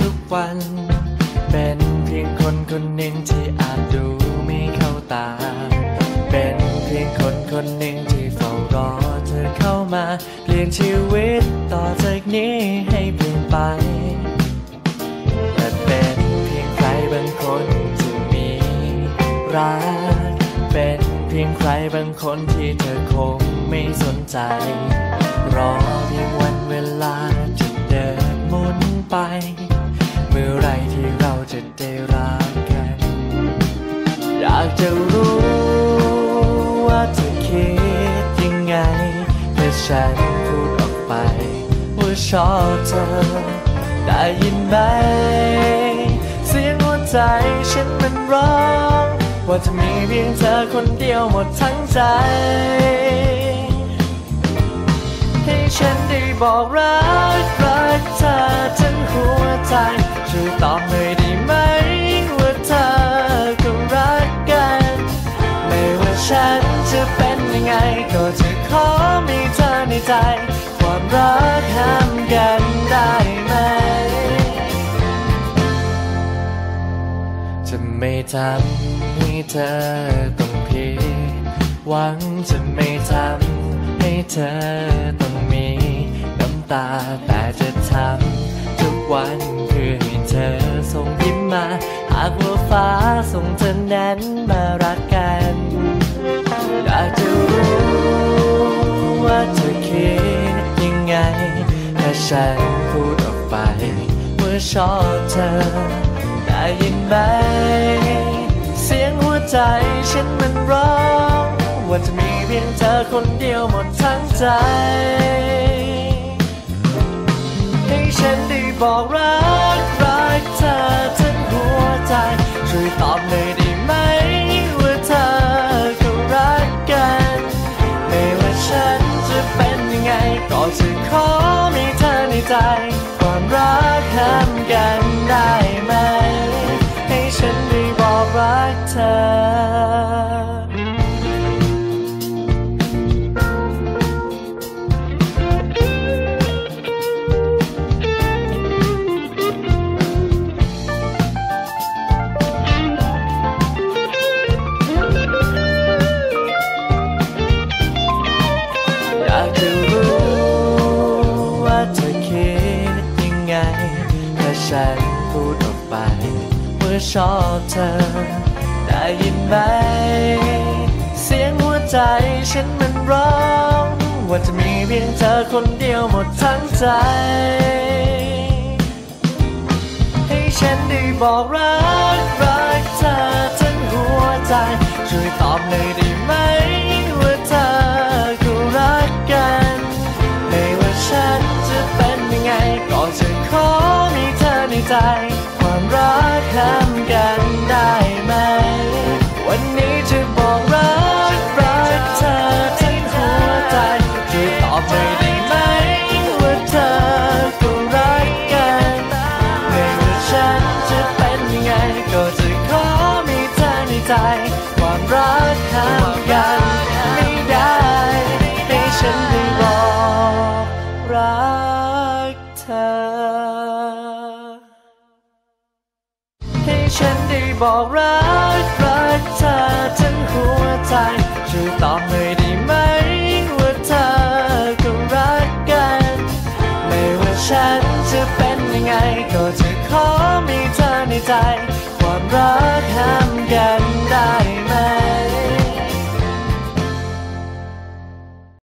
ทุกวัน เป็นเพียงคนคนหนึ่งที่อาจดูไม่เข้าตา เป็นเพียงคนคนหนึ่งที่เฝ้ารอเธอเข้ามา เปลี่ยนชีวิตต่อจากนี้ให้เปลี่ยนไป แต่เป็นเพียงใครบางคนที่มีรัก เป็นเพียงใครบางคนที่เธอคงไม่สนใจ รอเพียงวันเวลาที่เดินมุนไปากจะรู้ว่าเธอคิดยังไงถ้าฉันพูดออกไป ว่าชอบเธอ ได้ยินไหม เสียงหัวใจฉันมันร้อง ว่าจะมีเพียงเธอคนเดียวหมดทั้งใจ ให้ฉันได้บอกรักรักเธอทั้งหัวใจช่วยตอบหน่อย จะขอมีเธอในใจ ความรักห้ามกันได้ไหม จะไม่ทำให้เธอต้องผิดหวังจะไม่ทำให้เธอต้องมีน้ำตาแต่จะทำทุกวันเพื่อให้เธอส่งยิ้มมา หากว่าฟ้าส่งเธอนั้นมารักกันอยากจะรู้ว่าเธอ คิดยังไง ถ้าฉันพูดออกไปว่าชอบเธอ ได้ยินไหม เสียงหัวใจฉันมันร้อง ว่าจะมีเพียงเธอคนเดียวหมดทั้งใจ ให้ฉันได้บอกรัก ก็จะขอมีเธอในใจ ความรักห้ามกันได้ไหม ให้ฉันได้บอกรักเธอ ถ้าฉันพูดออกไปว่าชอบเธอ ได้ยินไหม เสียงหัวใจฉันมันร้อง ว่าจะมีเพียงเธอคนเดียวหมดทั้งใจ ให้ฉันได้บอกรักรักเธอทั้งหัวใจ ช่วยตอบหน่อยได้ไหม ความรักห้ามกันไม่ได้ให้ฉันได้บอกรักเธอ ให้ฉันได้บอกรักรักเธอทั้งหัวใจช่วยตอบหน่อยได้ไหมว่าเธอก็รักกัน ไม่ว่าฉันจะเป็นยังไงก็จะขอมีเธอในใจ ความรักห้า